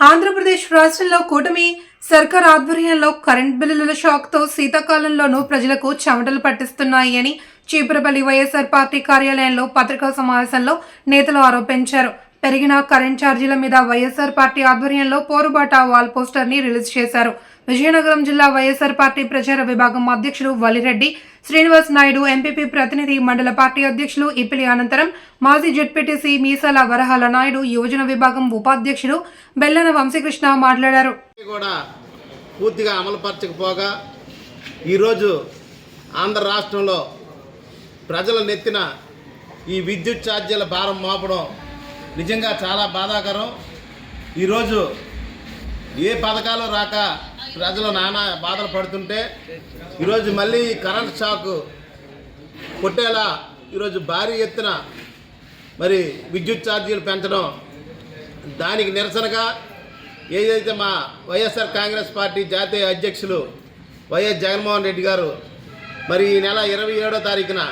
ఆంధ్రప్రదేశ్ రాష్ట్రంలో కూటమి సర్కార్ ఆధ్వర్యంలో కరెంట్ బిల్లుల షాక్తో శీతాకాలంలోనూ ప్రజలకు చెమటలు పట్టిస్తున్నాయి అని చీపురపల్లి వైఎస్ఆర్ పార్టీ కార్యాలయంలో పత్రికా సమావేశంలో నేతలు ఆరోపించారు. పెరిగిన కరెంట్ ఛార్జీల మీద వైఎస్ఆర్ పార్టీ ఆధ్వర్యంలో పోరుబాట వాల్ పోస్టర్ని రిలీజ్ చేశారు. విజయనగరం జిల్లా వైఎస్ఆర్ పార్టీ ప్రచార విభాగం అధ్యక్షులు వలిరెడ్డి శ్రీనివాస్ నాయుడు ఎంపీపీ ప్రతినిధి మండల పార్టీ అధ్యక్షులు ఇపిలి అనంతరం మాజీ జెడ్పీటీసీ మీసాల వరహాల నాయుడు యువజన విభాగం ఉపాధ్యక్షుడు బెల్లన వంశీకృష్ణ మాట్లాడారు. కూడా పూర్తిగా అమలుపరచకపోగా ఈరోజు ఆంధ్ర రాష్ట్రంలో ప్రజల నెత్తిన ఈ విద్యుత్ ఛార్జీల భారం మోపడం నిజంగా చాలా బాధాకరం. ఈరోజు ఏ పథకాలు రాక ప్రజలు నానా బాధలు పడుతుంటే ఈరోజు మళ్ళీ కరెంట్ షాక్ కొట్టేలా ఈరోజు భారీ ఎత్తున మరి విద్యుత్ ఛార్జీలు పెంచడం దానికి నిరసనగా ఏదైతే మా వైఎస్ఆర్ కాంగ్రెస్ పార్టీ జాతీయ అధ్యక్షులు వైఎస్ జగన్మోహన్ రెడ్డి గారు మరి ఈ నెల ఇరవై ఏడో తారీఖున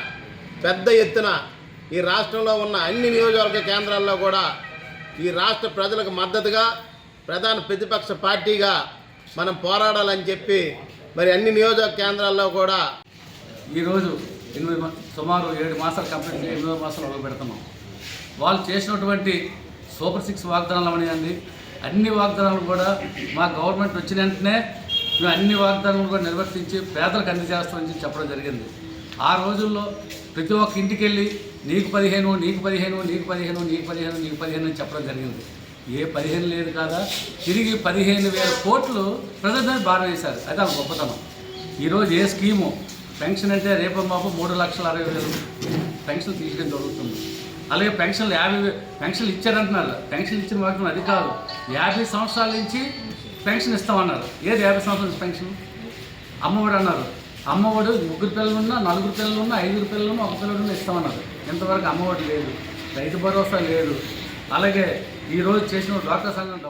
పెద్ద ఎత్తున ఈ రాష్ట్రంలో ఉన్న అన్ని నియోజకవర్గ కేంద్రాల్లో కూడా ఈ రాష్ట్ర ప్రజలకు మద్దతుగా ప్రధాన ప్రతిపక్ష పార్టీగా మనం పోరాడాలని చెప్పి మరి అన్ని నియోజక కేంద్రాల్లో కూడా ఈరోజు ఎనిమిది సుమారు ఏడు మాసాలు కంప్లీట్ ఎనిమిదో మాసాలు అడుగు పెడుతున్నాం వాళ్ళు చేసినటువంటి సూపర్ సిక్స్ వాగ్దానాలు అవనివ్వండి. అన్ని వాగ్దానాలు కూడా మా గవర్నమెంట్ వచ్చిన వెంటనే మేము అన్ని వాగ్దానాలు కూడా నిర్వర్తించి పేదలకు అందజేస్తామని చెప్పడం జరిగింది. ఆ రోజుల్లో ప్రతి ఒక్క ఇంటికి వెళ్ళి నీకు పదిహేను నీకు పదిహేను నీకు పదిహేను నీకు పదిహేను నీకు పదిహేను అని చెప్పడం జరిగింది. ఏ పదిహేను లేదు కాదా? తిరిగి పదిహేను వేల కోట్లు ప్రజలందరూ మీద వేశారు. అది ఆ గొప్పతనం. ఈరోజు ఏ స్కీము? పెన్షన్ అంటే రేపు మాపు మూడు లక్షల అరవై వేలు పెన్షన్ తీసుకోవడం జరుగుతుంది అలాగే పెన్షన్లు యాభై పెన్షన్లు ఇచ్చారంటున్నారు. పెన్షన్ ఇచ్చిన వాటి అది కాదు. యాభై సంవత్సరాల నుంచి పెన్షన్ ఇస్తామన్నారు. ఏది యాభై సంవత్సరాల నుంచి పెన్షన్? అమ్మఒడి అన్నారు. అమ్మఒడు ముగ్గురు పిల్లలు ఉన్నా నలుగురు పిల్లలు ఉన్నా ఐదుగురు పిల్లలు ఉన్నా ఒక పిల్లలు ఉన్నా ఇస్తామన్నారు. ఇంతవరకు అమ్మఒడి లేదు. రైతు భరోసా లేదు. అలాగే ఈరోజు చేసిన డాక్టర్ సంఘం డబ్బు